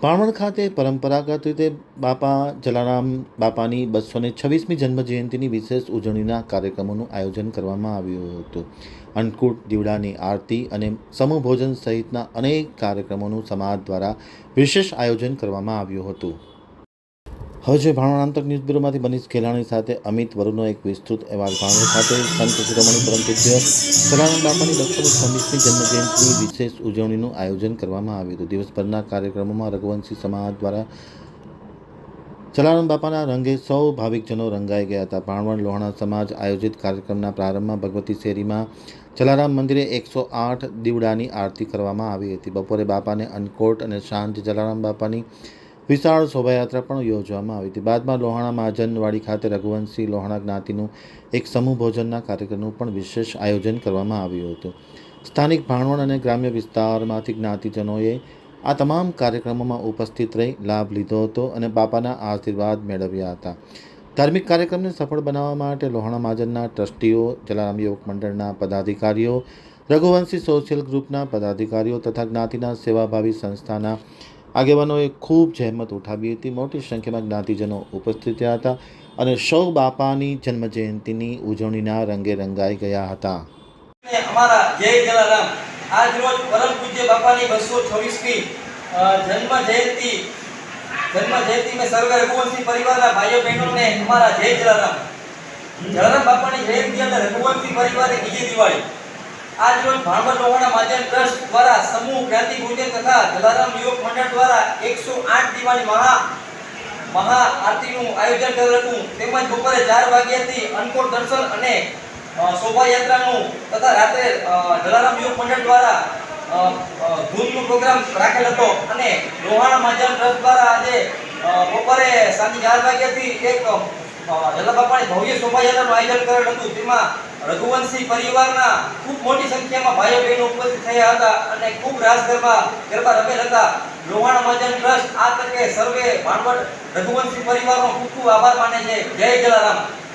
પાણવડ ખાતે પરંપરાગત રીતે બાપા જલારામ બાપાની બસો ને છવ્વીસમી જન્મજયંતિની વિશેષ ઉજવણીના કાર્યક્રમોનું આયોજન કરવામાં આવ્યું હતું. અન્નકૂટ, દીવડાની આરતી અને સમૂહ ભોજન સહિતના અનેક કાર્યક્રમોનું સમાજ દ્વારા વિશેષ આયોજન કરવામાં આવ્યું હતું. હવે ભાવનાંતક ન્યૂઝ બ્યુરોમાંથી મનીષ ખેલાણી સાથે અમિત વરુનો એક વિસ્તૃત અહેવાલ. ભાવનગર ખાતે સંત શિરોમણી પરમપૂજ્ય સદાનંદ બાપાની બસો છવ્વીસમી જન્મજયંતિની વિશેષ ઉજવણીનું આયોજન કરવામાં આવ્યું હતું. દિવસભરના કાર્યક્રમોમાં રઘુવંશી સમાજ દ્વારા જલારામ બાપાના રંગે સૌ ભાવિકજનો રંગાઈ ગયા હતા. ભાણવણ લોહાણા સમાજ આયોજિત કાર્યક્રમના પ્રારંભમાં ભગવતી શેરીમાં જલારામ મંદિરે એકસો આઠ દીવડાની આરતી કરવામાં આવી હતી. બપોરે બાપાને અન્નકોટ અને શાંત જલારામ બાપાની વિશાળ શોભાયાત્રા પણ યોજવામાં આવી હતી. બાદમાં લોહાણા મહાજનવાડી ખાતે રઘુવંશી લોહાણા જ્ઞાતિનું એક સમૂહ ભોજનના કાર્યક્રમનું પણ વિશેષ આયોજન કરવામાં આવ્યું હતું. સ્થાનિક ભાણવણ અને ગ્રામ્ય વિસ્તારમાંથી જ્ઞાતિજનોએ આ તમામ કાર્યક્રમોમાં ઉપસ્થિત રહી લાભ લીધો હતો અને બાપાના આશીર્વાદ મેળવ્યા હતા. ધાર્મિક કાર્યક્રમને સફળ બનાવવા માટે લોહાણા મહાજનના ટ્રસ્ટીઓ, જલારામ યુવક મંડળના પદાધિકારીઓ, રઘુવંશી સોશિયલ ગ્રુપના પદાધિકારીઓ તથા જ્ઞાતિના સેવાભાવી સંસ્થાના આગેવાનોએ ખૂબ જહેમત ઉઠાવી હતી. મોટી સંખ્યામાં જ્ઞાતિજનો ઉપસ્થિત રહ્યા હતા અને સૌ બાપાની જન્મજયંતિની ઉજવણીના રંગે રંગાઈ ગયા હતા. અમારા જય જલારામ, આજ રોજ પરમ પૂજ્ય બાપાની બસો છવ્વીસમી જન્મ જયંતિ જન્મ જયંતિ મેં સર્વ રઘુવંશી પરિવારના ભાઈઓ બહેનોને અમારા જય જલારામ. જલારામ બાપાની જયંતિ અને રઘુવંશી પરિવારની બીજી દિવાળી. આજ રોજ ભાણવડ લોહાણા મહાજન ટ્રસ્ટ દ્વારા સમૂહ ક્રાંતિ પૂજન તથા જલારામ યુવક મંડળ દ્વારા એકસો આઠ દિવાળી મહા મહા આરતીનું આયોજન કરેલ હતું. તેમજ બપોરે ચાર વાગ્યાથી અન્નકોટ દર્શન અને શોભાયાત્રાનું તથા રાત્રે જલારામ યુવક મંડળ દ્વારા ધૂનનો પ્રોગ્રામ રાખેલ હતો અને લોહાણા મહાજન ટ્રસ્ટ દ્વારા આજે બપોરે સાંજે ચાર વાગ્યાથી એક અ, જલા બાપાની ભવ્ય શોભાયાત્રાનું આયોજન કરેલ હતું. તેમાં રઘુવંશી પરિવારના ખૂબ મોટી સંખ્યામાં ભાઈઓ બહેનો ઉપસ્થિત થયા હતા અને ખૂબ રાસ ગરબા ગરબા રમેલ હતા. લોહાણા મહાજન ટ્રસ્ટ આ તકે સર્વે ભાણવડ રઘુવંશી પરિવારનો ખૂબ ખૂબ આભાર માને છે. જય જલારામ.